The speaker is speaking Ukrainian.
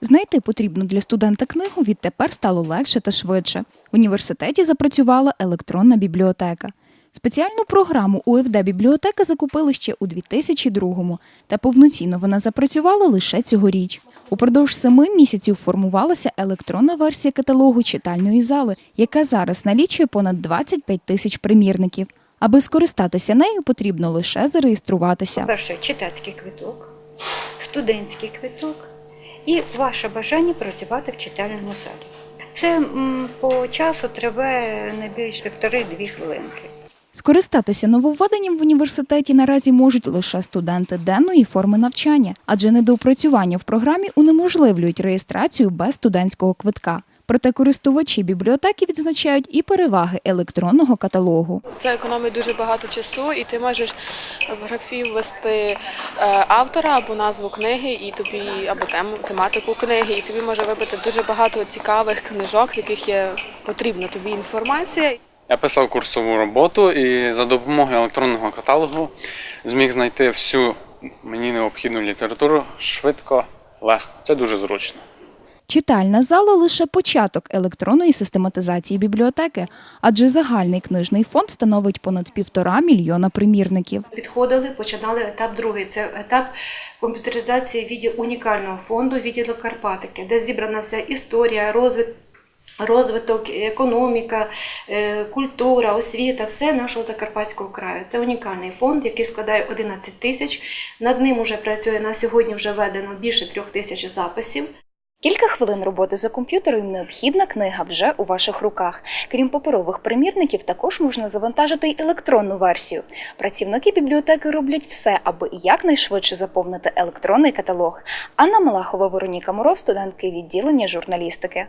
Знайти потрібну для студента книгу відтепер стало легше та швидше. В університеті запрацювала електронна бібліотека. Спеціальну програму УФД бібліотека закупили ще у 2002-му, та повноцінно вона запрацювала лише цьогоріч. Упродовж семи місяців формувалася електронна версія каталогу читальної зали, яка зараз налічує понад 25 тисяч примірників. Аби скористатися нею, потрібно лише зареєструватися. Перше читацький квиток, студентський квиток і ваше бажання працювати в читальному залі. Це по часу триває не більше півтори-дві хвилинки. Скористатися нововведенням в університеті наразі можуть лише студенти денної форми навчання, адже недоопрацювання в програмі унеможливлюють реєстрацію без студентського квитка. Проте користувачі бібліотеки відзначають і переваги електронного каталогу. Це економить дуже багато часу, і ти можеш в графі ввести е, автора або назву книги, і тобі або тему, тематику книги, і тобі може вибити дуже багато цікавих книжок, в яких є потрібна тобі інформація. Я писав курсову роботу і за допомогою електронного каталогу зміг знайти всю мені необхідну літературу швидко, легко. Це дуже зручно. Читальна зала лише початок електронної систематизації бібліотеки, адже загальний книжний фонд становить понад півтора мільйона примірників. Підходили, починали етап другий. Це етап комп'ютеризації відділу унікального фонду відділу Карпатики, де зібрана вся історія, розвиток. Розвиток, економіка, е, культура, освіта, все нашого Закарпатського краю. Це унікальний фонд, який складає 11 тисяч. Над ним уже працює на сьогодні вже введено більше трьох тисяч записів. Кілька хвилин роботи за комп'ютером необхідна книга вже у ваших руках. Крім паперових примірників, також можна завантажити й електронну версію. Працівники бібліотеки роблять все, аби якнайшвидше заповнити електронний каталог. Анна Малахова, Вероніка Мороз, студентки відділення журналістики.